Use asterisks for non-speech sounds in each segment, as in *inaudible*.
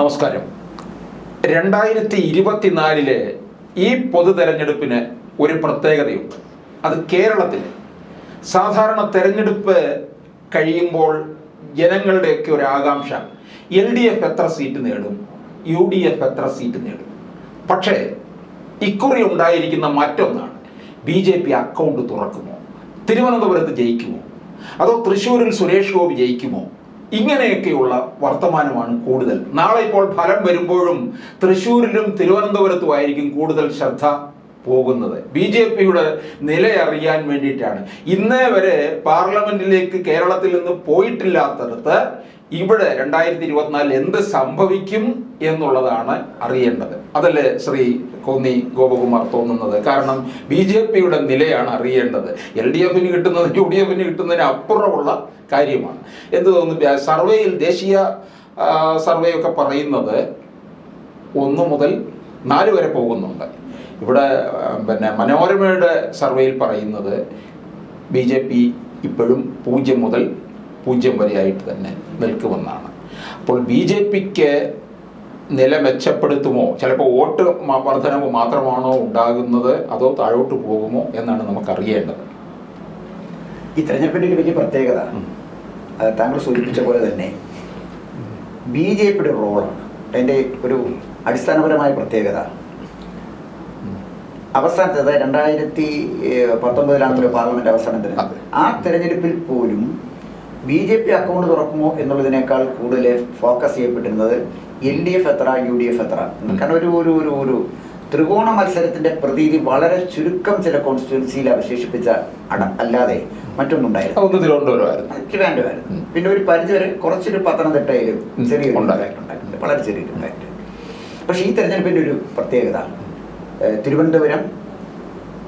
നമസ്കാരം. രണ്ടായിരത്തി ഇരുപത്തിനാലിലെ ഈ പൊതു തെരഞ്ഞെടുപ്പിന് ഒരു പ്രത്യേകതയുണ്ട്. അത് കേരളത്തിൽ. സാധാരണ തെരഞ്ഞെടുപ്പ് കഴിയുമ്പോൾ ജനങ്ങളുടെയൊക്കെ ഒരു ആകാംക്ഷ എൽ ഡി എഫ് എത്ര സീറ്റ് നേടും യു ഡി എഫ് എത്ര സീറ്റ് നേടും. പക്ഷേ ഇക്കുറി ഉണ്ടായിരിക്കുന്ന മറ്റൊന്നാണ് ബി ജെ പി അക്കൗണ്ട് തുറക്കുമോ? തിരുവനന്തപുരത്ത് ജയിക്കുമോ? അതോ തൃശ്ശൂരിൽ സുരേഷ് ഗോപി ജയിക്കുമോ? ഇങ്ങനെയൊക്കെയുള്ള വർത്തമാനമാണ് കൂടുതൽ. നാളെ ഇപ്പോൾ ഫലം വരുമ്പോഴും തൃശ്ശൂരിലും തിരുവനന്തപുരത്തുമായിരിക്കും കൂടുതൽ ശ്രദ്ധ പോകുന്നത്. ബി ജെ പിയുടെ നില അറിയാൻ വേണ്ടിയിട്ടാണ്. ഇന്നേ വരെ പാർലമെന്റിലേക്ക് കേരളത്തിൽ നിന്ന് പോയിട്ടില്ലാത്തടത്ത് ഇവിടെ രണ്ടായിരത്തി ഇരുപത്തിനാലിൽ എന്ത് സംഭവിക്കും എന്നുള്ളതാണ് അറിയേണ്ടത്. അതല്ലേ ശ്രീ കോന്നി ഗോപകുമാർ തോന്നുന്നത്? കാരണം ബി ജെ പിയുടെ നിലയാണ് അറിയേണ്ടത്. എൽ ഡി എഫിന് കിട്ടുന്നത് യു ഡി എഫിന് കിട്ടുന്നതിന് അപ്പുറമുള്ള കാര്യമാണ്. എന്ത് തോന്നുന്നു? സർവേയിൽ ദേശീയ സർവേ ഒക്കെ പറയുന്നത് ഒന്ന് മുതൽ നാല് വരെ പോകുന്നുണ്ട്. ഇവിടെ പിന്നെ മനോരമയുടെ സർവേയിൽ പറയുന്നത് ബി ജെ പി ഇപ്പോഴും പൂജ്യം മുതൽ പൂജ്യം വരെയായിട്ട് തന്നെ നിൽക്കുമെന്നാണ്. അപ്പോൾ ബി ജെ പിക്ക് നില മെച്ചപ്പെടുത്തുമോ ചിലപ്പോൾ വോട്ട് വർധനവ് മാത്രമാണോ ഉണ്ടാകുന്നത്? അതോ താഴോട്ട് പോകുമോ എന്നാണ് നമുക്കറിയേണ്ടത്. ഈ തെരഞ്ഞെടുപ്പിന്റെ ഒരു വലിയ പ്രത്യേകത താങ്കൾ സൂചിപ്പിച്ച പോലെ തന്നെ ബി ജെ പിയുടെ റോളാണ്. അതിന്റെ ഒരു അടിസ്ഥാനപരമായ പ്രത്യേകത. അവസാനത്തെ അതായത് രണ്ടായിരത്തി പത്തൊമ്പതിലാണല്ലോ പാർലമെന്റ് അവസാനം അതെ. ആ തെരഞ്ഞെടുപ്പിൽ പോലും ബി ജെ പി അക്കൗണ്ട് തുറക്കുമോ എന്നുള്ളതിനേക്കാൾ കൂടുതൽ ഫോക്കസ് ചെയ്യപ്പെട്ടിരുന്നത് എൽ ഡി എഫ് എത്ര യു ഡി എഫ് എത്ര? കാരണം ഒരു ഒരു ഒരു ഒരു ത്രികോണ മത്സരത്തിന്റെ പ്രതീതി വളരെ ചുരുക്കം ചില കോൺസ്റ്റിറ്റ്യുവൻസിയിൽ അവശേഷിപ്പിച്ച അട അല്ലാതെ മറ്റൊന്നുണ്ടായിരുന്നു തിരുവനന്തപുരമായിരുന്നു. പിന്നെ ഒരു പരിചയം കുറച്ചൊരു പത്തനംതിട്ടയിലും ചെറിയ ചെറിയൊരു ഉണ്ടായിട്ടുണ്ട് വളരെ ചെറിയ പക്ഷെ ഈ തെരഞ്ഞെടുപ്പിന്റെ ഒരു പ്രത്യേകത തിരുവനന്തപുരം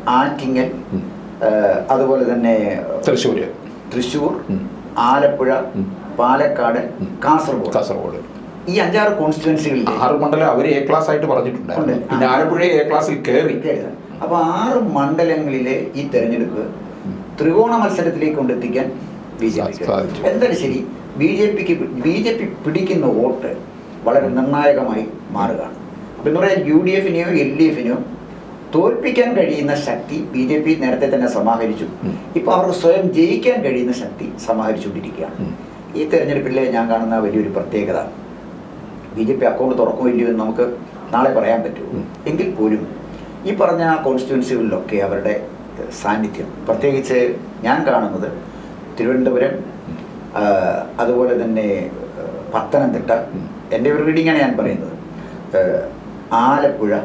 ആറ്റിങ്ങൽ. അതുപോലെ തന്നെ തൃശ്ശൂര്. തൃശ്ശൂർ ആലപ്പുഴ പാലക്കാട് കാസർഗോഡ്. കാസർഗോഡ്. ഈ അഞ്ചാറ് കോൺസ്റ്റിറ്റുവൻസികളിൽ ആറ് മണ്ഡലം അവർ എ ക്ലാസ് ആയിട്ട് പറഞ്ഞിട്ടുണ്ട്. പിന്നെ ആലപ്പുഴ എ ക്ലാസ്സിൽ കയറി അപ്പൊ ആറ് മണ്ഡലങ്ങളിലെ ഈ തെരഞ്ഞെടുപ്പ് ത്രികോണ മത്സരത്തിലേക്ക് കൊണ്ടെത്തിക്കാൻ ബി ജെ പി എന്തായാലും ശരി ബി ജെ പിക്ക് ബി ജെ പി പിടിക്കുന്ന വോട്ട് വളരെ നിർണായകമായി മാറുകയാണ്. അപ്പൊ എന്ന് പറയാൻ യു ഡി എഫിനെയോ എൽ ഡി എഫിനെയോ തോൽപ്പിക്കാൻ കഴിയുന്ന ശക്തി ബി ജെ പി നേരത്തെ തന്നെ സമാഹരിച്ചു. ഇപ്പോൾ ഇപ്പൊ അവർക്ക് സ്വയം ജയിക്കാൻ കഴിയുന്ന ശക്തി സമാഹരിച്ചുകൊണ്ടിരിക്കുകയാണ്. ഈ തെരഞ്ഞെടുപ്പിലെ ഞാൻ കാണുന്ന വലിയൊരു പ്രത്യേകത ബി ജെ പി അക്കൗണ്ട് തുറക്കുമോ ഇല്ലയോ എന്ന് നമുക്ക് നാളെ പറയാൻ പറ്റുമോ എങ്കിൽ പോലും ഈ പറഞ്ഞ കോൺസ്റ്റിറ്റ്യുവൻസികളിലൊക്കെ അവരുടെ സാന്നിധ്യം. പ്രത്യേകിച്ച് ഞാൻ കാണുന്നത് തിരുവനന്തപുരം അതുപോലെ തന്നെ പത്തനംതിട്ട. എന്റെ ഒരു റീഡിങ്ങാണ് ഞാൻ പറയുന്നത്. ആലപ്പുഴ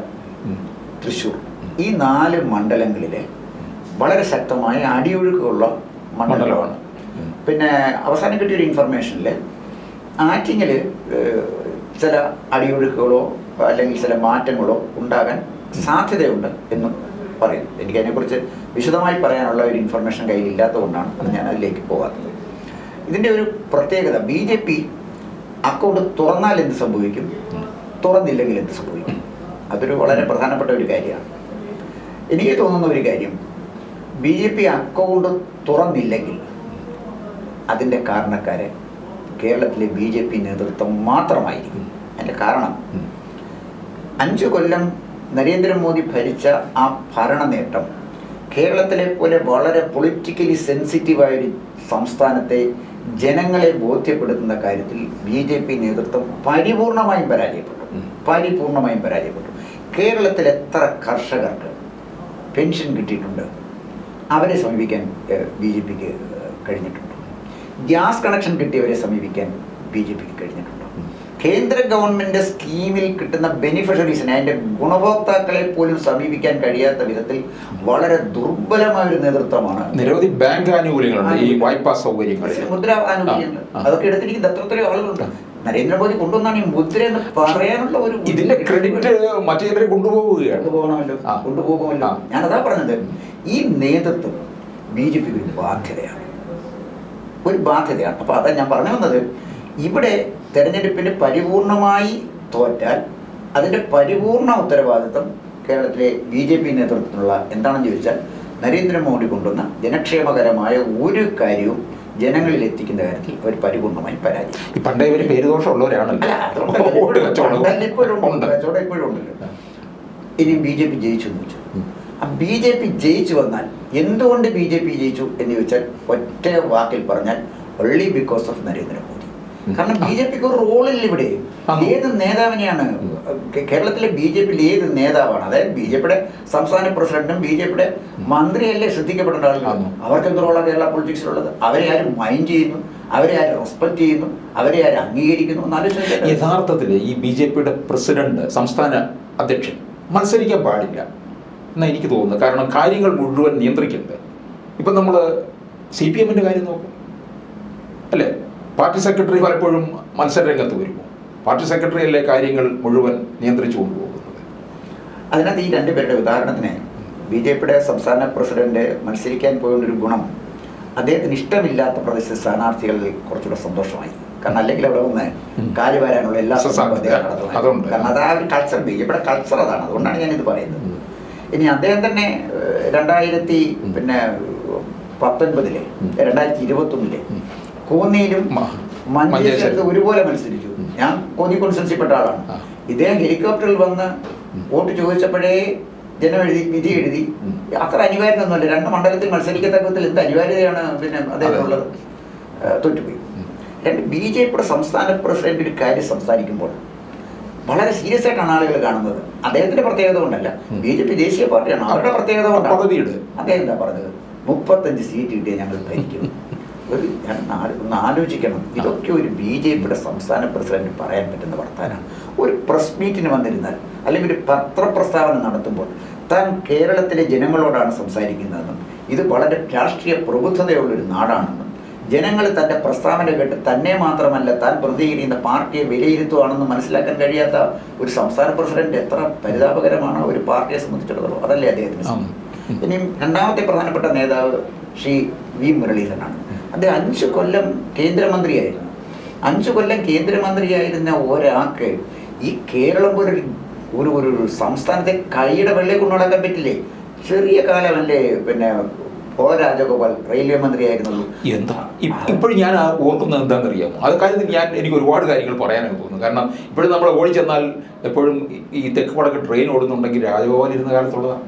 തൃശ്ശൂർ. ഈ നാല് മണ്ഡലങ്ങളിലെ വളരെ ശക്തമായ അടിയൊഴുക്കുള്ള മണ്ഡലമാണ്. പിന്നെ അവസാനം കിട്ടിയൊരു ഇൻഫർമേഷനിൽ ആറ്റിങ്ങിൽ ചില അടിയൊഴുക്കുകളോ അല്ലെങ്കിൽ ചില മാറ്റങ്ങളോ ഉണ്ടാകാൻ സാധ്യതയുണ്ട് എന്നും പറയും. എനിക്കതിനെക്കുറിച്ച് വിശദമായി പറയാനുള്ള ഒരു ഇൻഫർമേഷൻ കയ്യിലില്ലാത്തതുകൊണ്ടാണ് അത് ഞാൻ അതിലേക്ക് പോകാത്തത്. ഇതിന്റെ ഒരു പ്രത്യേകത ബി ജെ പി അക്കൗണ്ട് തുറന്നാൽ എന്ത് സംഭവിക്കും? തുറന്നില്ലെങ്കിൽ എന്ത് സംഭവിക്കും? അതൊരു വളരെ പ്രധാനപ്പെട്ട ഒരു കാര്യമാണ്. എനിക്ക് തോന്നുന്ന ഒരു കാര്യം ബി ജെ പി അക്കൗണ്ട് തുറന്നില്ലെങ്കിൽ അതിന്റെ കാരണക്കാര് കേരളത്തിലെ ബി ജെ പി നേതൃത്വം മാത്രമായിരിക്കും. അതിന്റെ കാരണം അഞ്ച് കൊല്ലം നരേന്ദ്രമോദി ഭരിച്ച ആ ഭരണ നേട്ടം കേരളത്തിലെ പോലെ വളരെ പൊളിറ്റിക്കലി സെൻസിറ്റീവായ ഒരു സംസ്ഥാനത്തെ ജനങ്ങളെ ബോധ്യപ്പെടുത്തുന്ന കാര്യത്തിൽ ബി ജെ പി നേതൃത്വം പരിപൂർണമായും പരാജയപ്പെട്ടു. പരിപൂർണമായും പരാജയപ്പെട്ടു. കേരളത്തിൽ എത്ര കർഷകർക്ക് പെൻഷൻ കിട്ടിയിട്ടുണ്ട്? അവരെ സമീപിക്കാൻ ബി ജെ പിക്ക് കഴിഞ്ഞിട്ടുണ്ട്? ഗ്യാസ് കണക്ഷൻ കിട്ടിയവരെ സമീപിക്കാൻ ബി ജെ പിക്ക് കഴിഞ്ഞിട്ടുണ്ടോ? കേന്ദ്ര ഗവൺമെന്റ് സ്കീമിൽ കിട്ടുന്ന ബെനിഫിഷ്യറീസിനെ അതിന്റെ ഗുണഭോക്താക്കളെ പോലും സമീപിക്കാൻ കഴിയാത്ത വിധത്തിൽ വളരെ ദുർബലമായ ഒരു നേതൃത്വമാണ്. നിരവധി ബാങ്ക് ആനുകൂല്യങ്ങളുണ്ട്. ഈ വായ്പാ സൗകര്യങ്ങൾ മുദ്ര ആനുകൂല്യങ്ങൾ. അതൊക്കെ എടുത്തിരിക്കുന്ന എത്രയോ ആളുകളുണ്ട്. നരേന്ദ്രമോദി കൊണ്ടുവന്നാണ് ഈ മുദ്ര എന്ന് പറയാനുള്ള ഒരു ഇതിന്റെ ക്രെഡിറ്റ് മറ്റേ കൊണ്ടുപോകുകയാണ് കൊണ്ടുപോവുകയാണ്. കൊണ്ടുപോകണമല്ലോ. കൊണ്ടുപോകുമല്ലോ. ഞാനതാ പറഞ്ഞത് ഈ നേതൃത്വം ബി ജെ പി ഒരു ബാധ്യതയാണ്. ഒരു ബാധ്യതയാണ്. അപ്പോൾ അതാണ് ഞാൻ പറഞ്ഞു വന്നത്. ഇവിടെ തെരഞ്ഞെടുപ്പിന് പരിപൂർണമായി തോറ്റാൽ അതിന്റെ പരിപൂർണ ഉത്തരവാദിത്വം കേരളത്തിലെ ബി ജെ പി നേതൃത്വത്തിലുള്ള എന്താണെന്ന് ചോദിച്ചാൽ നരേന്ദ്രമോദി കൊണ്ടുവന്ന ജനക്ഷേമകരമായ ഒരു കാര്യവും ജനങ്ങളിൽ എത്തിക്കുന്ന കാര്യത്തിൽ അവർ പരിപൂർണമായി പരാജയം പണ്ടേ ഇവർ പേരുദോഷം ഉള്ളവരാണല്ലോ അല്ല, അതുകൊണ്ടല്ല വോട്ട് ഇപ്പോഴും ഉണ്ടല്ലോ. ഇനി ബി ജെ പി ജയിച്ചു എന്ന് വെച്ചു ആ ബി ജെ പി ജയിച്ചു വന്നാൽ എന്തുകൊണ്ട് ബി ജെ പി ജയിച്ചു എന്ന് ചോദിച്ചാൽ ഒറ്റ വാക്കിൽ പറഞ്ഞാൽ ഒള്ളി ബിക്കോസ് ഓഫ് നരേന്ദ്രമോദി. കാരണം ബി ജെ പിക്ക് ഒരു റോളില്ല ഇവിടെ. ഏത് നേതാവിനെയാണ് കേരളത്തിലെ ബി ജെ പിയിൽ ഏത് നേതാവാണ്? അതായത് ബി ജെ പിയുടെ സംസ്ഥാന പ്രസിഡന്റും ബി ജെ പിയുടെ മന്ത്രിയല്ലേ ശ്രദ്ധിക്കപ്പെടേണ്ട ആന്നു. അവർക്ക് എന്ത് റോളാണ് കേരള പൊളിറ്റിക്സിലുള്ളത്? അവരെ ആരും മൈൻഡ് ചെയ്യുന്നു? അവരെ ആരും റെസ്പെക്ട് ചെയ്യുന്നു? അവരെ ആരും അംഗീകരിക്കുന്നു? യഥാർത്ഥത്തിൽ ഈ ബി ജെ പിയുടെ പ്രസിഡന്റ് സംസ്ഥാന അധ്യക്ഷൻ മത്സരിക്കാൻ പാടില്ല. എന്നാ എനിക്ക് തോന്നുന്നത്. കാരണം കാര്യങ്ങൾ മുഴുവൻ നിയന്ത്രിക്കുന്നത് ഇപ്പം നമ്മൾ സി പി എമ്മിന്റെ കാര്യം നോക്കും. അല്ലേ? പാർട്ടി സെക്രട്ടറി പലപ്പോഴും മത്സര രംഗത്ത് വരുമോ? പാർട്ടി സെക്രട്ടറി അല്ലേ കാര്യങ്ങൾ മുഴുവൻ നിയന്ത്രിച്ചു കൊണ്ടുപോകുന്നത്? അതിനകത്ത് ഈ രണ്ടുപേരുടെ ഉദാഹരണത്തിന് ബി ജെ പിയുടെ സംസ്ഥാന പ്രസിഡന്റ് മത്സരിക്കാൻ പോയൊരു ഗുണം അദ്ദേഹത്തിന് ഇഷ്ടമില്ലാത്ത പ്രദേശത്തെ സ്ഥാനാർത്ഥികളിൽ കുറച്ചുകൂടെ സന്തോഷമായി. കാരണം അല്ലെങ്കിൽ അവിടെ വന്ന്. കാൽ വരാനുള്ള എല്ലാ. കാരണം അത് ആ ഒരു കൾച്ചർ ബി ജെ പിയുടെ കൾച്ചർ അതാണ്. അതുകൊണ്ടാണ് ഞാനിത് പറയുന്നത്. ഇനി അദ്ദേഹം തന്നെ രണ്ടായിരത്തി. പിന്നെ പത്തൊൻപതിലെ. രണ്ടായിരത്തി ഇരുപത്തി ഒന്നിലെ. കോന്നിയിലും മഞ്ചേശ്വരത്ത് മഞ്ചേശ്വരം. ഒരുപോലെ മത്സരിച്ചു. ഞാൻ കോന്നി കോൺസ്റ്റൻസിൽപ്പെട്ട ആളാണ്. ഇദ്ദേഹം ഹെലികോപ്റ്ററിൽ വന്ന്. വോട്ട് ചോദിച്ചപ്പോഴേ ജനം എഴുതി വിധി എഴുതി അത്ര അത്ര അനിവാര്യമൊന്നുമല്ല രണ്ട് മണ്ഡലത്തിൽ മത്സരിക്കത്തക്ക വിധത്തിൽ എന്ത് അനിവാര്യതയാണ് പിന്നെ അദ്ദേഹത്തിനുള്ളത് തോറ്റുപോയി രണ്ട് ബി ജെ പിയുടെ സംസ്ഥാന പ്രസിഡന്റ് ഒരു കാര്യം സംസാരിക്കുമ്പോൾ വളരെ സീരിയസ് ആയിട്ടാണ് ആളുകൾ കാണുന്നത്. അദ്ദേഹത്തിന്റെ പ്രത്യേകത കൊണ്ടല്ല. ബി ജെ പി ദേശീയ പാർട്ടിയാണ്. അവരുടെ പ്രത്യേകത കൊണ്ടാണ്. അദ്ദേഹം എന്താ പറഞ്ഞത്? മുപ്പത്തഞ്ച് സീറ്റ് കിട്ടിയാൽ ഞങ്ങൾ ഭരിക്കും. ഒരു ഒന്ന് ആലോചിക്കണം. ഇതൊക്കെ ഒരു ബി ജെ പിയുടെ സംസ്ഥാന പ്രസിഡന്റ് പറയാൻ പറ്റുന്ന വർത്താനാണ് ഒരു പ്രസ് മീറ്റിന് വന്നിരുന്നാൽ അല്ലെങ്കിൽ ഒരു പത്രപ്രസ്താവന നടത്തുമ്പോൾ താൻ കേരളത്തിലെ ജനങ്ങളോടാണ് സംസാരിക്കുന്നതെന്നും ഇത് വളരെ രാഷ്ട്രീയ പ്രബുദ്ധതയുള്ളൊരു നാടാണെന്നും ജനങ്ങൾ തന്റെ പ്രസ്താവന കേട്ട് തന്നെ മാത്രമല്ല താൻ പ്രതികരിക്കുന്ന പാർട്ടിയെ വിലയിരുത്തുവാണെന്ന് മനസ്സിലാക്കാൻ കഴിയാത്ത ഒരു സംസ്ഥാന പ്രസിഡന്റ് എത്ര പരിതാപകരമാണ് ഒരു പാർട്ടിയെ സംബന്ധിച്ചിടത്തോളം. അതല്ലേ അദ്ദേഹത്തിന്. ഇനിയും രണ്ടാമത്തെ പ്രധാനപ്പെട്ട നേതാവ് ശ്രീ വി മുരളീധരനാണ്. അദ്ദേഹം അഞ്ച് കൊല്ലം കേന്ദ്രമന്ത്രിയായിരുന്നു. അഞ്ച് കൊല്ലം കേന്ദ്രമന്ത്രിയായിരുന്ന ഒരാൾക്ക് ഈ കേരളം പോലൊരു ഒരു ഒരു സംസ്ഥാനത്തെ കൈയുടെ വെള്ളയെ കൊണ്ടു നടക്കാൻ പറ്റില്ലേ? ചെറിയ കാലമല്ലേ പിന്നെ ഓ രാജഗോപാൽ റെയിൽവേ മന്ത്രിയായിരുന്നുള്ളൂ. എന്താ? ഇപ്പോഴും ഞാൻ ഓർക്കുന്നത് എന്താണെന്ന് അറിയാമോ അത് കാര്യത്തിൽ ഞാൻ എനിക്ക് ഒരുപാട് കാര്യങ്ങൾ പറയാനൊക്കെ തോന്നുന്നു കാരണം ഇപ്പോഴും നമ്മൾ ഓടി ചെന്നാൽ എപ്പോഴും ഈ- തെക്ക് വടക്ക് ട്രെയിൻ ഓടുന്നുണ്ടെങ്കിൽ രാജഭവൻ ഇരുന്ന കാലത്തുള്ളതാണ്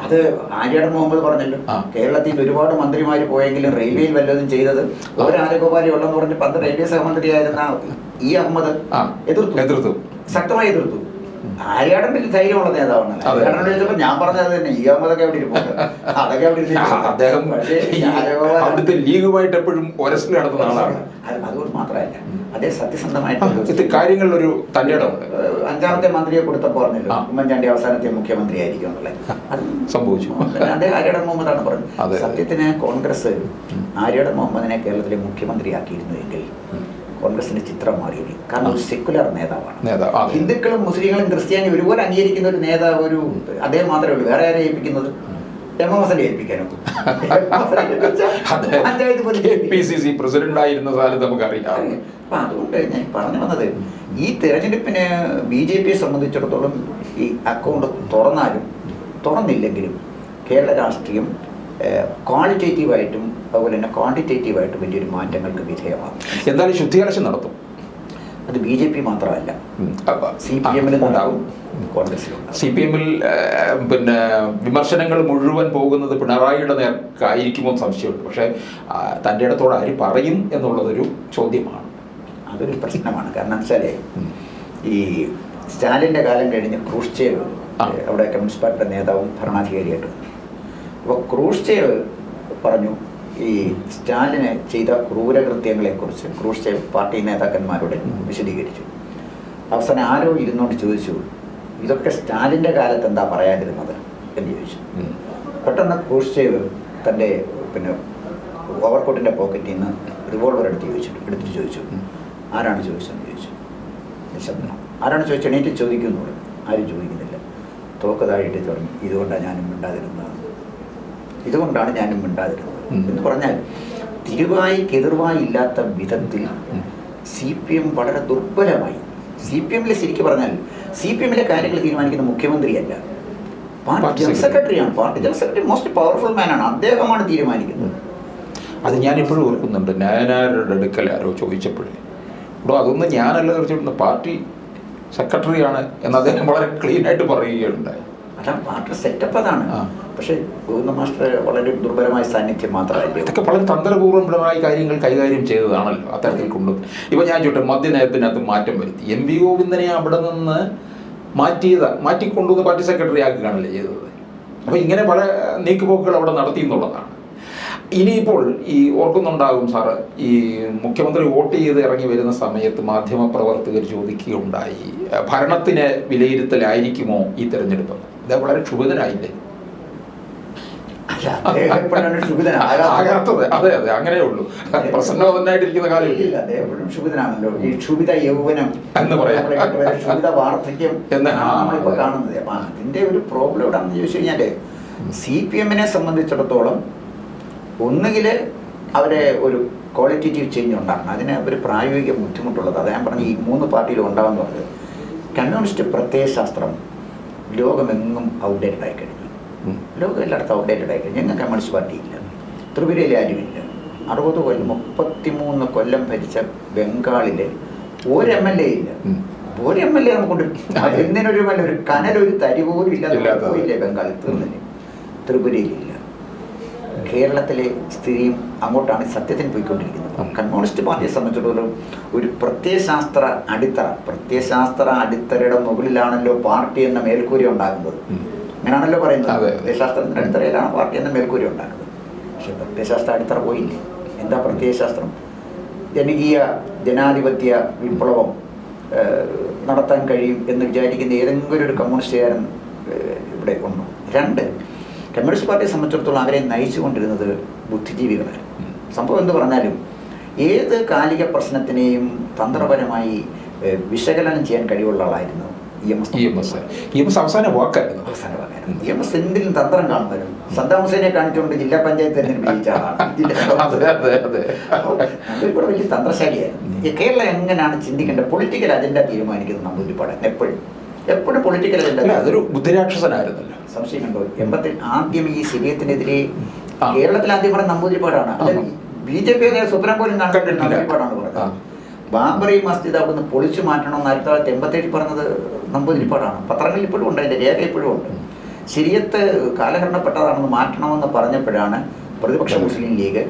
അത് ആര്യാടൻ മുഹമ്മദ് പറഞ്ഞല്ലോ. കേരളത്തിൽ ഒരുപാട് മന്ത്രിമാർ പോയെങ്കിലും റെയിൽവേയിൽ വല്ലതും ചെയ്തത് ഒരു രാജഗോപാലി ഉള്ളെന്ന് പറഞ്ഞ് പണ്ട് റെയിൽവേ സഹമന്ത്രിയായിരുന്ന ഇ അഹമ്മദ് എതിർത്തു. എതിർത്തു. ശക്തമായി എതിർത്തു. ആര്യാടൻ വലിയ ധൈര്യമുള്ള നേതാവാണ്. ഞാൻ പറഞ്ഞത് തന്നെ. ഈ അമ്മതൊക്കെ അവിടെ ഇരിപ്പുണ്ട്. അതൊക്കെ അവിടെ അദ്ദേഹം അവിടുത്തെ ലീഗുമായിട്ട് എപ്പോഴും ഒരസിൽ നടത്തുന്ന ആളാണ്. അത് അതുകൊണ്ട് മാത്രമല്ല അതേ സത്യസന്ധമായിട്ട് കാര്യങ്ങളിലൊരു അഞ്ചാമത്തെ മന്ത്രിയെ കൊടുത്തപ്പോൾ പറഞ്ഞല്ലോ ഉമ്മൻചാണ്ടി അവസാനത്തെ മുഖ്യമന്ത്രി ആയിരിക്കും എന്നുള്ളത് അത് സംഭവിച്ചു. അദ്ദേഹം ആര്യടൻ മുഹമ്മദാണ് പറഞ്ഞത്. സത്യത്തിന് കോൺഗ്രസ് ആര്യടൻ മുഹമ്മദിനെ കേരളത്തിലെ മുഖ്യമന്ത്രിയാക്കിയിരുന്നുവെങ്കിൽ കോൺഗ്രസിന്റെ ചിത്രം മാറിയത്. കാരണം ഒരു സെക്കുലർ നേതാവാണ്. നേതാവ് ഹിന്ദുക്കളും മുസ്ലിങ്ങളും ക്രിസ്ത്യാനിയും ഒരുപോലെ അംഗീകരിക്കുന്ന ഒരു നേതാവ് ഒരു അദ്ദേഹം മാത്രമേ ഉള്ളൂ. വേറെ ആരെ ഏൽപ്പിക്കുന്നത്? എം എം എസിനെ ഏൽപ്പിക്കാനോ അതെ. പഞ്ചായത്ത് പോലും K P C C president ആയിരുന്ന കാലത്ത് നമുക്കറിയാം. അപ്പൊ അതുകൊണ്ട് ഞാൻ പറഞ്ഞു വന്നത് ഈ തെരഞ്ഞെടുപ്പിന് ബി ജെ പിയെ സംബന്ധിച്ചിടത്തോളം ഈ അക്കൗണ്ട് തുറന്നാലും തുറന്നില്ലെങ്കിലും കേരള രാഷ്ട്രീയം ക്വാളിറ്റേറ്റീവായിട്ടും അതുപോലെ തന്നെ ക്വാണ്ടിറ്റേറ്റീവായിട്ടും വലിയൊരു മാറ്റങ്ങൾക്ക് വിധേയമാകും. എന്തായാലും ശുദ്ധീകരണം നടത്തും. അത് ബി ജെ പി മാത്രമല്ല. സി പി ഉണ്ടാവും കോൺഗ്രസിലുണ്ടാവും സി പി എമ്മിൽ പിന്നെ വിമർശനങ്ങൾ മുഴുവൻ പോകുന്നത് പിണറായിയുടെ നേർക്കായിരിക്കുമോ സംശയമുണ്ട്. പക്ഷേ തന്റെ ഇടത്തോട് ആര് പറയും എന്നുള്ളതൊരു ചോദ്യമാണ്. അതൊരു പ്രശ്നമാണ്. കാരണം വെച്ചാൽ ഈ സ്റ്റാലിന്റെ കാലം കഴിഞ്ഞ് ക്രൂഷ്ചേവ് അവിടെ കമ്മ്യൂണിസ്റ്റ് പാർട്ടിയുടെ നേതാവും ഭരണാധികാരിയായിട്ട് അപ്പോൾ ക്രൂഷ്ചേവ് പറഞ്ഞു ഈ സ്റ്റാലിന് ചെയ്ത ക്രൂരകൃത്യങ്ങളെക്കുറിച്ച് ക്രൂഷ്ചേവ് പാർട്ടി നേതാക്കന്മാരോട് വിശദീകരിച്ചു. അവസാനം ആരോ ഇരുന്നോണ്ട് ചോദിച്ചു ഇതൊക്കെ സ്റ്റാലിന്റെ കാലത്ത് എന്താ പറയാതിരുന്നത്? എന്ന് ചോദിച്ചു. പെട്ടെന്ന് ക്രൂഷ്ചേവ് തന്റെ പിന്നെ ഓവർകോട്ടിന്റെ പോക്കറ്റിൽ നിന്ന് റിവോൾവർ എടുത്ത് ചോദിച്ചു എടുത്തിട്ട് ചോദിച്ചു. ആരാണ് ചോദിച്ചതെന്ന് ചോദിച്ചു? നിശബ്ദം ആരാണ് ചോദിച്ചെണീറ്റ് എണീറ്റ് ചോദിക്കുന്നു ആരും ചോദിക്കുന്നില്ല. തോക്ക് താഴിട്ട് തുടങ്ങി. ഇതുകൊണ്ടാണ് ഞാനും മിണ്ടാതിരുന്നത്? ഇതുകൊണ്ടാണ് ഞാനും മിണ്ടാതിരുന്നത്. എന്ന് പറഞ്ഞാൽ തിരുവായി കെതിർവായി ഇല്ലാത്ത വിധത്തിൽ. സി പി എം വളരെ ദുർബലമായി. സി പി എമ്മിലെ ശരിക്കും പറഞ്ഞാൽ സി പി എമ്മിലെ കാര്യങ്ങൾ തീരുമാനിക്കുന്ന മുഖ്യമന്ത്രിയല്ല. Party general secretary. സെക്രട്ടറിയാണ്. Party general secretary most powerful മാനാണ് അദ്ദേഹമാണ് തീരുമാനിക്കുന്നത്. അത് ഞാനിപ്പോഴും ഓർക്കുന്നുണ്ട്. നയനാരുടെ അടുക്കൽ ആരോ ചോദിച്ചപ്പോഴേ ഇവിടെ അതൊന്നും ഞാനല്ല തീർച്ചയായിട്ടും പാർട്ടി സെക്രട്ടറിയാണ് എന്ന് അദ്ദേഹം വളരെ ക്ലീൻ ആയിട്ട് പറയുകയുണ്ടായി. അതാണ് പാർട്ടി സെറ്റപ്പ് അതാണ്. പക്ഷേ ഗോവിന്ദ മാസ്റ്റർ വളരെ ദുർബലമായ സാന്നിധ്യം മാത്രമല്ല ഇതൊക്കെ വളരെ തന്ത്രപൂർവമായ കാര്യങ്ങൾ കൈകാര്യം ചെയ്തതാണല്ലോ അത്തരത്തിൽ കൊണ്ടും ഇപ്പൊ ഞാൻ ചോട്ടെ മദ്യനയത്തിനകത്ത് മാറ്റം വരുത്തി. എം വി ഗോവിന്ദനെ അവിടെ നിന്ന് മാറ്റിയത് മാറ്റിക്കൊണ്ടുവന്ന് പാർട്ടി സെക്രട്ടറി ആക്കുകയാണല്ലേ ചെയ്തത്. അപ്പൊ ഇങ്ങനെ പല നീക്കുപോക്കുകൾ അവിടെ നടത്തി എന്നുള്ളതാണ്. ഇനിയിപ്പോൾ ഈ ഓർക്കുന്നുണ്ടാകും സാറ് ഈ മുഖ്യമന്ത്രി വോട്ട് ചെയ്ത് ഇറങ്ങി വരുന്ന സമയത്ത് മാധ്യമപ്രവർത്തകർ ചോദിക്കുകയുണ്ടായി ഭരണത്തിന് വിലയിരുത്തലായിരിക്കുമോ ഈ തെരഞ്ഞെടുപ്പ്? ഇത് വളരെ അദ്ദേഹം എപ്പോഴാണ് ക്ഷുഭിതനാകാത്തത്? ആകാത്തത്. അതെ അതെ അങ്ങനെ ഉള്ളൂ. പ്രസന്നവതനായിട്ടിരിക്കുന്ന കാലമില്ല അദ്ദേഹം ക്ഷുഭിതനാണല്ലോ. ഈ ക്ഷുഭിത യൗവനം എന്ന് പറയാം. ക്ഷുഭിത വാർദ്ധക്യം. കാണുന്നത്. അപ്പൊ ഒരു പ്രോബ്ലം എവിടെയാണെന്ന് ചോദിച്ചു കഴിഞ്ഞാൽ സി പി എമ്മിനെ സംബന്ധിച്ചിടത്തോളം ഒന്നുകിൽ അവരെ ഒരു ക്വാളിറ്റേറ്റീവ് ചേഞ്ച് ഉണ്ടാക്കണം. അതിന് ഒരു പ്രായോഗിക ബുദ്ധിമുട്ടുള്ളത്. അത് ഞാൻ പറഞ്ഞ ഈ മൂന്ന് പാർട്ടിയിലും ഉണ്ടാവുമെന്ന് പറഞ്ഞത്. കമ്മ്യൂണിസ്റ്റ് പ്രത്യയശാസ്ത്രം ലോകമെങ്ങും ഔട്ട്ഡേറ്റഡ് ആയി കഴിഞ്ഞു. ലോകം എല്ലായിടത്തും ഔട്ട്ഡേറ്റഡ് ആയി കഴിഞ്ഞു ഞങ്ങൾ കമ്മ്യൂണിസ്റ്റ് പാർട്ടി ഇല്ല. ത്രിപുരയിൽ ആരുമില്ല അറുപത് കൊല്ലം മുപ്പത്തിമൂന്ന് കൊല്ലം ഭരിച്ച ബംഗാളിലെ ഒരു എം എൽ എ ഇല്ല. ഒരു എം എൽ എ നമുക്കുണ്ട് എന്തിനൊരു എം എൽ ഒരു കനലൊരു തരി പോലും ഇല്ലാതെ പോയില്ലേ ബംഗാളിൽ തീർന്നില്ലേ ത്രിപുരയിലില്ല കേരളത്തിലെ സ്ഥിതിയും അങ്ങോട്ടാണ് സത്യത്തിന് പോയിക്കൊണ്ടിരിക്കുന്നത്. കമ്മ്യൂണിസ്റ്റ് പാർട്ടിയെ സംബന്ധിച്ചിടത്തോളം ഒരു പ്രത്യയശാസ്ത്ര അടിത്തറ പ്രത്യയശാസ്ത്ര അടിത്തറയുടെ മുകളിലാണല്ലോ പാർട്ടി എന്ന മേൽക്കൂര ഉണ്ടാക്കുന്നത് ഉം. അങ്ങനെയാണല്ലോ പറയുന്നത്. പ്രത്യയശാസ്ത്രത്തിന്റെ അടിത്തറയിലാണ് പാർട്ടി എന്ന മേൽക്കൂരി ഉണ്ടാക്കുന്നത്. പക്ഷെ പ്രത്യയശാസ്ത്ര അടിത്തറ പോയില്ലേ? എന്താ പ്രത്യയശാസ്ത്രം ജനകീയ ജനാധിപത്യ വിപ്ലവം നടത്താൻ കഴിയും എന്ന് വിചാരിക്കുന്ന ഏതെങ്കിലും ഒരു കമ്മ്യൂണിസ്റ്റുകാരൻ ഇവിടെ ഉണ്ടോ? രണ്ട് കമ്മ്യൂണിസ്റ്റ് പാർട്ടിയെ സംബന്ധിച്ചിടത്തോളം അവരെ നയിച്ചുകൊണ്ടിരുന്നത് ബുദ്ധിജീവികളാണ്. സംഭവം എന്ന് പറഞ്ഞാലും ഏത് കാലിക പ്രശ്നത്തിനെയും തന്ത്രപരമായി വിശകലനം ചെയ്യാൻ കഴിവുള്ള ആളായിരുന്നു. E M S E M S E M S അവസാന വാക്കായിരുന്നു ഇ എം എസ് എന്തിലും തന്ത്രം കാണുന്നവരും സദ്ദാം ഹുസൈനെ കാണിച്ചുകൊണ്ട് ജില്ലാ പഞ്ചായത്ത് തന്നെ ജയിച്ച ആളാണ് നമ്പൂതിരിപ്പാട് വലിയ തന്ത്രശാലിയായിരുന്നു കേരളം എങ്ങനെയാണ് ചിന്തിക്കേണ്ടത് പൊളിറ്റിക്കൽ അജണ്ട തീരുമാനിക്കുന്നത് നമ്പൂതിരിപ്പാട് എപ്പോഴും എപ്പോഴും പൊളിറ്റിക്കൽ അജണ്ട അതൊരു ബുദ്ധിരാക്ഷസനായിരുന്നല്ലോ സംശയം കണ്ടോ എൺപത്തിൽ ആദ്യം ഈ ശരീരത്തിനെതിരെ. കേരളത്തിൽ ആദ്യം പറഞ്ഞ നമ്പൂതിരിപ്പാടാണ്. ബി ജെ പി സ്വപ്നം പോലും കണ്ടിട്ടില്ല. നമ്പൂതിരിപ്പാടാണ്. പറഞ്ഞത് ബാബറി മസ്ജിദ് അവിടുന്ന് പൊളിച്ചു മാറ്റണം എന്ന് ആയിരത്തി തൊള്ളായിരത്തി എൺപത്തേഴ് പറഞ്ഞത് നമ്പൂതിരിപ്പാടാണ്. പത്രങ്ങളിൽ ഇപ്പോഴും ഉണ്ട് അതിന്റെ രേഖ ഇപ്പോഴും ഉണ്ട്. ശരിയത്ത് കാലഹരണപ്പെട്ടതാണെന്ന് മാറ്റണമെന്ന് പറഞ്ഞപ്പോഴാണ് പ്രതിപക്ഷ മുസ്ലിം ലീഗ്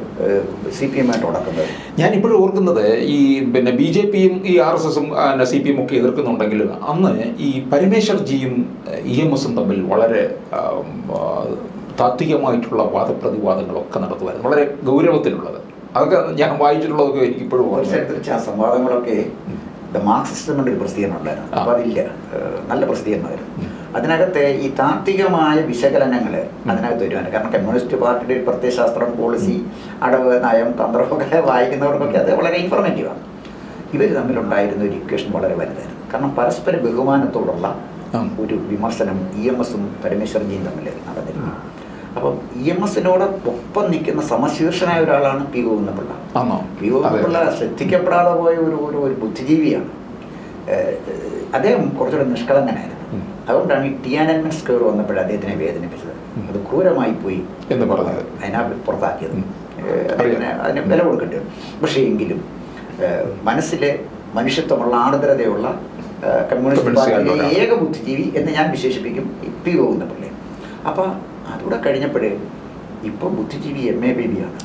സി പി എമ്മായിട്ട് ഉടക്കുന്നത് ഞാൻ ഇപ്പോഴും ഓർക്കുന്നത് ഈ പിന്നെ ബി ജെ പിയും ഈ ആർ എസ് എസും സി പി എം ഒക്കെ എതിർക്കുന്നുണ്ടെങ്കിൽ അന്ന് ഈ പരമേശ്വർജിയും ഇ എം എസും തമ്മിൽ വളരെ താത്വികമായിട്ടുള്ള വാദപ്രതിവാദങ്ങളൊക്കെ നടത്തുമായിരുന്നു. വളരെ ഗൗരവത്തിലുള്ളത്. അതൊക്കെ ഞാൻ വായിച്ചിട്ടുള്ളതൊക്കെ എനിക്ക് ഇപ്പോഴും ഓർമ്മ തീർച്ചയായിട്ടും ആ സംവാദങ്ങളൊക്കെ ദ മാർക്സിസ്റ്റ് പ്രസിദ്ധീകരണം ഉണ്ടായിരുന്നു. അപ്പോൾ അതില്ല. നല്ല പ്രസിദ്ധീകരണമായിരുന്നു. അതിനകത്തെ ഈ താത്വികമായ വിശകലനങ്ങൾ അതിനകത്ത് വരുവാണ്. കാരണം കമ്മ്യൂണിസ്റ്റ് പാർട്ടിയുടെ ഒരു പ്രത്യയശാസ്ത്രം പോളിസി അടവ് നയം തന്ത്രമൊക്കെ വായിക്കുന്നവർക്കൊക്കെ അത് വളരെ ഇൻഫോർമേറ്റീവാണ് ഇവർ തമ്മിലുണ്ടായിരുന്ന ഒരു ഇക്വേഷൻ വളരെ വലുതായിരുന്നു. കാരണം പരസ്പര ബഹുമാനത്തോടുള്ള ഒരു വിമർശനം ഇ എം എസും പരമേശ്വർജിയും തമ്മിൽ നടന്നിരുന്നു. അപ്പം ഇ എം എസിനോട് ഒപ്പം നിൽക്കുന്ന സമശീർഷനായ ഒരാളാണ് പി ഗോവിന്ദപിള്ള പിള്ള പി ഗോവിന്ദപിള്ള ശ്രദ്ധിക്കപ്പെടാതെ പോയ ഒരു ഒരു ഒരു ബുദ്ധിജീവിയാണ്. അദ്ദേഹം കുറച്ചുകൂടെ നിഷ്കളങ്കനായിരുന്നു. അതുകൊണ്ടാണ് ഈ ടിയാനൻമെൻ സ്ക്വയർ വന്നപ്പോൾ അദ്ദേഹത്തിനെ വേദനിപ്പിച്ചത്. അത് ക്രൂരമായി പോയി. എന്ന് പറഞ്ഞത്. അതിനാ പുറത്താക്കിയത്. അദ്ദേഹത്തിന് അതിന് വില കൊടുക്കേണ്ടി വരും പക്ഷേ എങ്കിലും മനസ്സിലെ മനുഷ്യത്വമുള്ള ആർദ്രതയുള്ള കമ്മ്യൂണിസ്റ്റ് പാർട്ടിയിലെ ഏക ബുദ്ധിജീവി എന്ന് ഞാൻ വിശേഷിപ്പിക്കും പി ഗോവിന്ദപിള്ളയെ അപ്പം അതുകൂടെ കഴിഞ്ഞപ്പോഴേ ഇപ്പൊ ബുദ്ധിജീവി എം എ ബേബിയാണ്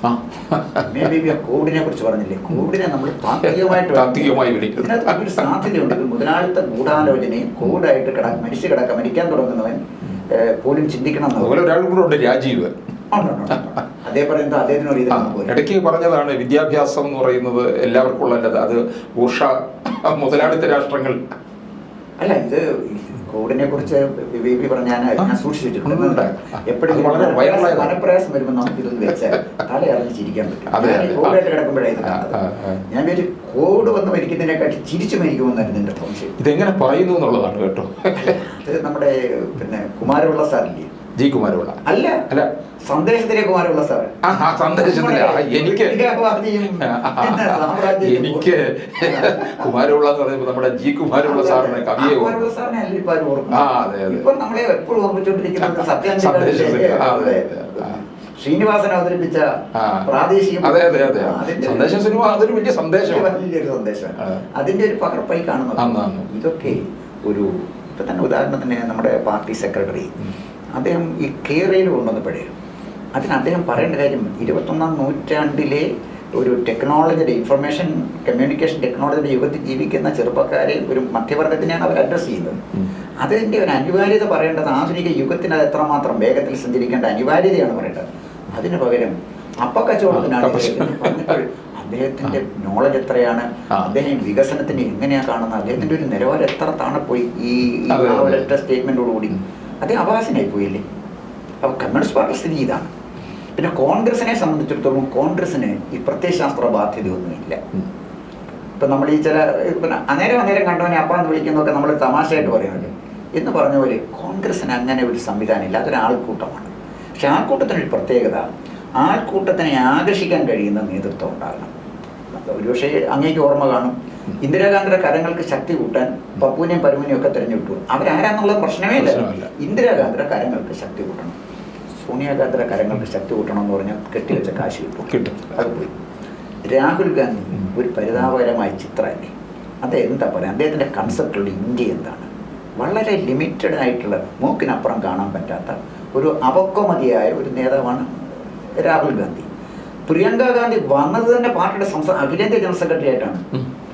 എം എ ബേബി ആ കോവിഡിനെ കുറിച്ച് പറഞ്ഞില്ലേ? കോവിഡിനെ നമ്മൾ താത്വികമായിട്ട് ഒരു സാധ്യതയുണ്ട് ഇത് മുതലാളിത്ത ഗൂഢാലോചനയും കോവിഡായിട്ട് കിട മരിച്ചു കിടക്ക മരിക്കാൻ തുടങ്ങുന്നവൻ പോലും ചിന്തിക്കണം ഒരാൾ കൂടെ ഉണ്ട് രാജീവ്. പറയുന്നത് അദ്ദേഹത്തിന് ഇടയ്ക്ക് പറഞ്ഞതാണ് വിദ്യാഭ്യാസം എന്ന് പറയുന്നത് എല്ലാവർക്കും ഉള്ളതല്ല. അത് ഉഷ മുതലാളിത്ത രാഷ്ട്രങ്ങൾ. അല്ല ഇത് കോവിഡിനെ കുറിച്ച് ബേബി പറഞ്ഞ ഞാൻ സൂക്ഷിച്ചിട്ടുണ്ട്. എപ്പോഴും. മനപ്രയാസം വരുമ്പോൾ നമുക്ക് ഇതൊന്ന് വെച്ചാൽ തല ഇറങ്ങി ചിരിക്കാൻ പറ്റും. കോവിഡായിട്ട് കിടക്കുമ്പോഴേ ഇത് ആ, കണ്ടത്. ആ, ആ. ഞാൻ ഒരു കോവിഡ് വന്ന് മരിക്കുന്നതിനെക്കാട്ടി ചിരിച്ചു മരിക്കുമെന്നായിരുന്നു എന്റെ സംശയം ഇതെങ്ങനെ പറയുന്നു എന്നുള്ളതാണ് കേട്ടോ അത് നമ്മുടെ പിന്നെ കുമാരവിള്ള സാറില്ലേ ജി കുമാരപിള്ള അല്ല. അല്ല. സന്ദേശത്തിലെ കുമാരപിള്ള സാർ ആ, സന്ദേശത്തിൽ. എനിക്ക് എനിക്ക് കുമാരപിള്ള എന്ന് പറയുമ്പോൾ നമ്മുടെ ജി കുമാരപിള്ള സാറിനെ കവിയെ ആ, അതെ, അതെ. എപ്പോഴും ഓർമ്മിച്ചുകൊണ്ടിരിക്കുന്നത്. *laughs* ആ, അതെ, അതെ, ശ്രീനിവാസൻ അവതരിപ്പിച്ച പ്രാദേശിക അതെ അതെ അതെ. സന്ദേശം സന്ദേശ സിനിമ അതൊരു വലിയ സന്ദേശമാണ്. വലിയൊരു സന്ദേശമാണ്. അതിന്റെ ഒരു പകർപ്പായി കാണുന്നത്. ഇതൊക്കെ ഒരു ഇപ്പൊ തന്നെ ഉദാഹരണത്തിന് നമ്മുടെ പാർട്ടി സെക്രട്ടറി. അദ്ദേഹം ഈ കേരളയിൽ കൊണ്ടുവന്നപ്പോഴേ അതിന് അദ്ദേഹം പറയേണ്ട കാര്യം ഇരുപത്തൊന്നാം നൂറ്റാണ്ടിലെ ഒരു ടെക്നോളജിയുടെ ഇൻഫർമേഷൻ കമ്മ്യൂണിക്കേഷൻ ടെക്നോളജിയുടെ യുഗത്തിൽ ജീവിക്കുന്ന ചെറുപ്പക്കാരെ ഒരു മധ്യവർഗത്തിനെയാണ് അവർ അഡ്രസ്സ് ചെയ്യുന്നത്. അതിന്റെ ഒരു അനിവാര്യത പറയേണ്ടത് ആധുനിക യുഗത്തിന് അത് എത്രമാത്രം വേഗത്തിൽ സഞ്ചരിക്കേണ്ട അനിവാര്യതയാണ് പറയേണ്ടത്. അതിന് പകരം അപ്പക്കച്ചവടത്തിനാണ് അദ്ദേഹത്തിന്റെ നോളജ് എത്രയാണ് അദ്ദേഹം വികസനത്തിന് എങ്ങനെയാണ് കാണുന്നത് അദ്ദേഹത്തിന്റെ ഒരു നിലവാരം എത്ര താണപ്പോയി ഈ. ഒരൊറ്റ സ്റ്റേറ്റ്മെന്റോടുകൂടി അദ്ദേഹം അപഹാസനായി പോയില്ലേ? അപ്പോൾ കമ്മ്യൂണിസ്റ്റ് പാർട്ടി സ്ഥിതി ഇതാണ്. പിന്നെ കോൺഗ്രസിനെ സംബന്ധിച്ചിടത്തോളം കോൺഗ്രസിന് ഈ പ്രത്യയശാസ്ത്ര ബാധ്യതയൊന്നുമില്ല ഇപ്പം നമ്മൾ ഈ ചില പിന്നെ അന്നേരം അന്നേരം കണ്ടവനെ അപ്പാന്ന് വിളിക്കുന്നതൊക്കെ നമ്മൾ തമാശയായിട്ട് പറയുന്നുണ്ട് എന്ന് പറഞ്ഞ പോലെ കോൺഗ്രസിന് അങ്ങനെ ഒരു സംവിധാനം ഇല്ല. അതൊരു ആൾക്കൂട്ടമാണ്. പക്ഷെ ആൾക്കൂട്ടത്തിനൊരു പ്രത്യേകത ആൾക്കൂട്ടത്തിനെ ആകർഷിക്കാൻ കഴിയുന്ന നേതൃത്വം ഉണ്ടാകണം. ഒരുപക്ഷെ അങ്ങേക്ക് ഓർമ്മ കാണും. ഇന്ദിരാഗാന്ധിയുടെ കരങ്ങൾക്ക് ശക്തി കൂട്ടാൻ പപ്പുവിനെയും പരുവിനെയും ഒക്കെ തിരഞ്ഞെടുത്തു. അവരാരാന്നുള്ള പ്രശ്നമേ ഇല്ല. ഇന്ദിരാഗാന്ധിയുടെ കരങ്ങൾക്ക് ശക്തി കൂട്ടണം. സോണിയാഗാന്ധിയുടെ കരങ്ങൾക്ക് ശക്തി കൂട്ടണം എന്ന് പറഞ്ഞാൽ കെട്ടിവെച്ച കാശ് കിട്ടും. കിട്ടും. അത് പോയി. രാഹുൽ ഗാന്ധി. ഒരു പരിതാപകരമായ ചിത്രമല്ലേ അത് എന്താ പറയുക അദ്ദേഹത്തിന്റെ കൺസെപ്റ്റുള്ള ഇന്ത്യ എന്താണ്? വളരെ ലിമിറ്റഡ് ആയിട്ടുള്ള മൂക്കിനപ്പുറം കാണാൻ പറ്റാത്ത ഒരു അപക്വമതിയായ ഒരു നേതാവാണ് രാഹുൽ ഗാന്ധി. പ്രിയങ്ക ഗാന്ധി വന്നത് തന്നെ പാർട്ടിയുടെ സംസ്ഥാന അഖിലേന്ത്യാ ജനറൽ സെക്രട്ടറി ആയിട്ടാണ്.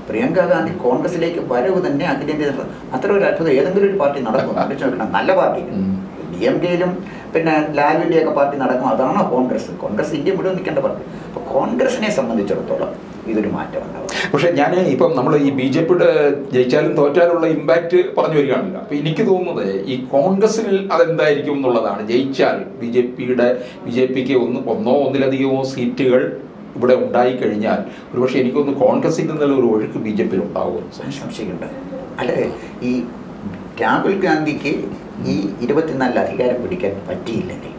പ്രിയങ്ക ഗാന്ധി കോൺഗ്രസിലേക്ക് വരവ് തന്നെ അഖിലേന്ത്യാ അത്ര ഒരു അത്ഭുതം. ഏതെങ്കിലും ഒരു പാർട്ടി നടക്കും. നോക്കണം. നല്ല പാർട്ടി. ഡി എം കെയിലും പിന്നെ ലാലുവിന്റെ ഒക്കെ പാർട്ടി നടക്കും. അതാണ് കോൺഗ്രസ്. കോൺഗ്രസ് ഇന്ത്യ മുഴുവൻ നിൽക്കേണ്ട പാർട്ടി. അപ്പോൾ കോൺഗ്രസിനെ സംബന്ധിച്ചിടത്തോളം ഇതൊരു മാറ്റം ഉണ്ടാവും. പക്ഷെ ഞാൻ ഇപ്പം നമ്മൾ ഈ ബി ജെ പിയുടെ ജയിച്ചാലും തോറ്റാലുള്ള ഇമ്പാക്റ്റ് പറഞ്ഞു വരികയാണല്ലോ. അപ്പൊ എനിക്ക് തോന്നുന്നത് ഈ കോൺഗ്രസിൽ അതെന്തായിരിക്കും എന്നുള്ളതാണ്. ജയിച്ചാൽ ബി ജെ പിയുടെ ബി ജെ പിക്ക് ഒന്ന് ഒന്നോ ഒന്നിലധികമോ സീറ്റുകൾ ഇവിടെ ഉണ്ടായിക്കഴിഞ്ഞാൽ ഒരുപക്ഷെ എനിക്കൊന്ന് കോൺഗ്രസിൽ നിന്നുള്ള ഒരു ഒഴുക്ക് ബി ജെ പിയിൽ ഉണ്ടാകുമെന്ന് സംശയമുണ്ട് അല്ലെ ഈ രാഹുൽ ഗാന്ധിക്ക് ഈ ഇരുപത്തിനാലിൽ അധികാരം പിടിക്കാൻ പറ്റിയില്ലെങ്കിൽ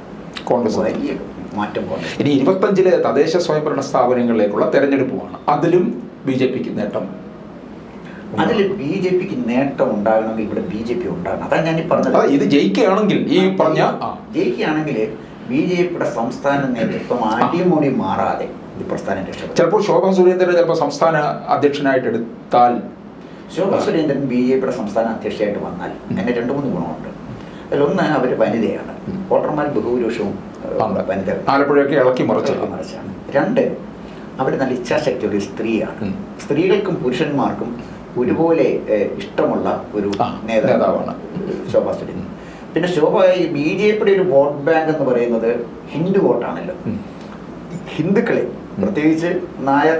കോൺഗ്രസ് വലിയ മാറ്റം കോൺഗ്രസ് ഇനി ഇരുപത്തഞ്ചിലെ തദ്ദേശ സ്വയംഭരണ സ്ഥാപനങ്ങളിലേക്കുള്ള തെരഞ്ഞെടുപ്പുമാണ്. അതിലും ബി ജെ പിക്ക് നേട്ടം അതിൽ ബി ജെ പിക്ക് നേട്ടം ഉണ്ടാകണമെങ്കിൽ ഇവിടെ ബി ജെ പി ഉണ്ടാകണം. അതാണ് ഞാൻ ഈ പറഞ്ഞത്. ഇത് ജയിക്കുകയാണെങ്കിൽ ഈ പറഞ്ഞ ജയിക്കുകയാണെങ്കിൽ ബി ജെ പിയുടെ സംസ്ഥാന നേതൃത്വം അടിമുടി മാറാതെ ഈ പ്രസ്ഥാനം രക്ഷപ്പെടും ചിലപ്പോൾ ശോഭാ സുരേന്ദ്രനെ ചിലപ്പോൾ സംസ്ഥാന അധ്യക്ഷനായിട്ട് എടുത്താൽ ശോഭ സുരേന്ദ്രൻ ബി ജെ പിയുടെ സംസ്ഥാന അധ്യക്ഷയായിട്ട് വന്നാൽ അങ്ങനെ രണ്ട് മൂന്ന് ഗുണമുണ്ട്. അതിലൊന്ന് അവർ വനിതയാണ്. വോട്ടർമാർ ബഹുഭൂരിപക്ഷവും. വനിത ആലപ്പുഴയൊക്കെ ഇളക്കി മറിച്ച്. മറിച്ചാണ്. രണ്ട് അവർ നല്ല ഇച്ഛാശക്തിയുള്ള ഒരു സ്ത്രീയാണ്. സ്ത്രീകൾക്കും പുരുഷന്മാർക്കും ഒരുപോലെ ഇഷ്ടമുള്ള ഒരു നേതാവാണ് ശോഭ സുരേന്ദ്രൻ. പിന്നെ ശോഭ ഈ ബി ജെ പിയുടെ ഒരു വോട്ട് ബാങ്ക് എന്ന് പറയുന്നത് ഹിന്ദു വോട്ടാണല്ലോ. ഹിന്ദുക്കളെ പ്രത്യേകിച്ച് നായർ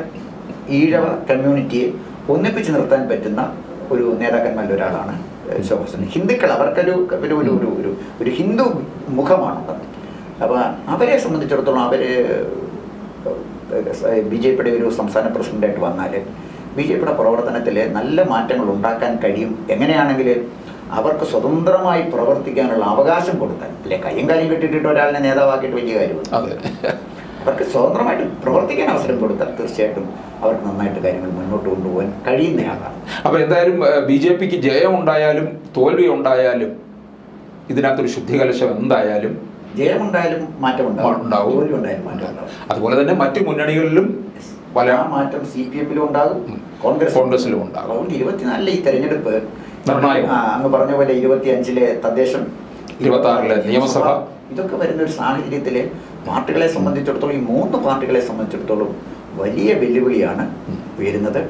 ഈഴവ കമ്മ്യൂണിറ്റിയെ ഒന്നിപ്പിച്ച് നിർത്താൻ പറ്റുന്ന ഒരു നേതാക്കന്മാരിൽ ഒരാളാണ് ശോഭസൻ ശോഭാ ഹിന്ദുക്കൾ അവർക്കൊരു ഒരു ഒരു ഒരു ഒരു ഹിന്ദു മുഖമാണ് അപ്പോൾ അവരെ സംബന്ധിച്ചിടത്തോളം അവർ ബി ജെ പിയുടെ ഒരു സംസ്ഥാന പ്രസിഡന്റായിട്ട് വന്നാൽ ബി ജെ പിയുടെ പ്രവർത്തനത്തിൽ നല്ല മാറ്റങ്ങൾ ഉണ്ടാക്കാൻ കഴിയും. എങ്ങനെയാണെങ്കിൽ അവർക്ക് സ്വതന്ത്രമായി പ്രവർത്തിക്കാനുള്ള അവകാശം കൊടുത്താൽ അല്ലെ കയ്യും കാര്യം കെട്ടിട്ടിട്ട് ഒരാളിനെ നേതാവാക്കിയിട്ട് വലിയ കാര്യമില്ല അവർക്ക് സ്വതന്ത്രമായിട്ട് പ്രവർത്തിക്കാൻ അവസരം കൊടുത്താൽ തീർച്ചയായിട്ടും അവർക്ക് നന്നായിട്ട് കാര്യങ്ങൾ മുന്നോട്ട് കൊണ്ടുപോകാൻ കഴിയുന്നയാളാണ് അപ്പോൾ എന്തായാലും ബി ജെ പിക്ക് ജയം ഉണ്ടായാലും തോൽവി ഉണ്ടായാലും ഇതിനകത്തൊരു ശുദ്ധികലശം എന്തായാലും ജയമുണ്ടായാലും മാറ്റം ഉണ്ടാവും ഉണ്ടാവും. തോൽവി ഉണ്ടായാലും മാറ്റം ഉണ്ടാവും അതുപോലെ തന്നെ മറ്റു മുന്നണികളിലും പല മാറ്റം സി പി എമ്മിലും ഉണ്ടാകും. കോൺഗ്രസ് കോൺഗ്രസിലും ഉണ്ടാകും. അതുകൊണ്ട് ഇരുപത്തിനാലിലെ ഈ തെരഞ്ഞെടുപ്പ് അങ്ങ് പറഞ്ഞ പോലെ ഇരുപത്തി അഞ്ചിലെ തദ്ദേശം ഇരുപത്താറിലെ നിയമസഭ. ഇതൊക്കെ വരുന്ന ഒരു സാഹചര്യത്തിൽ പാർട്ടികളെ സംബന്ധിച്ചിടത്തോളം ഈ മൂന്ന് പാർട്ടികളെ സംബന്ധിച്ചിടത്തോളം വലിയ വെല്ലുവിളിയാണ്. ഉയരുന്നത്.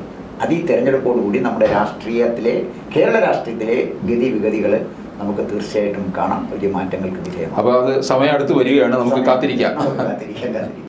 അത് ഈ തെരഞ്ഞെടുപ്പോടുകൂടി നമ്മുടെ രാഷ്ട്രീയത്തിലെ കേരള രാഷ്ട്രീയത്തിലെ ഗതിവിഗതികൾ നമുക്ക് തീർച്ചയായിട്ടും കാണാം. വലിയ മാറ്റങ്ങൾക്ക് വിധേയമാണ് അപ്പോൾ അത് സമയം അടുത്ത് വരികയാണ്. നമുക്ക് കാത്തിരിക്കാം. നമുക്ക് കാത്തിരിക്കാം കാത്തിരിക്കാം.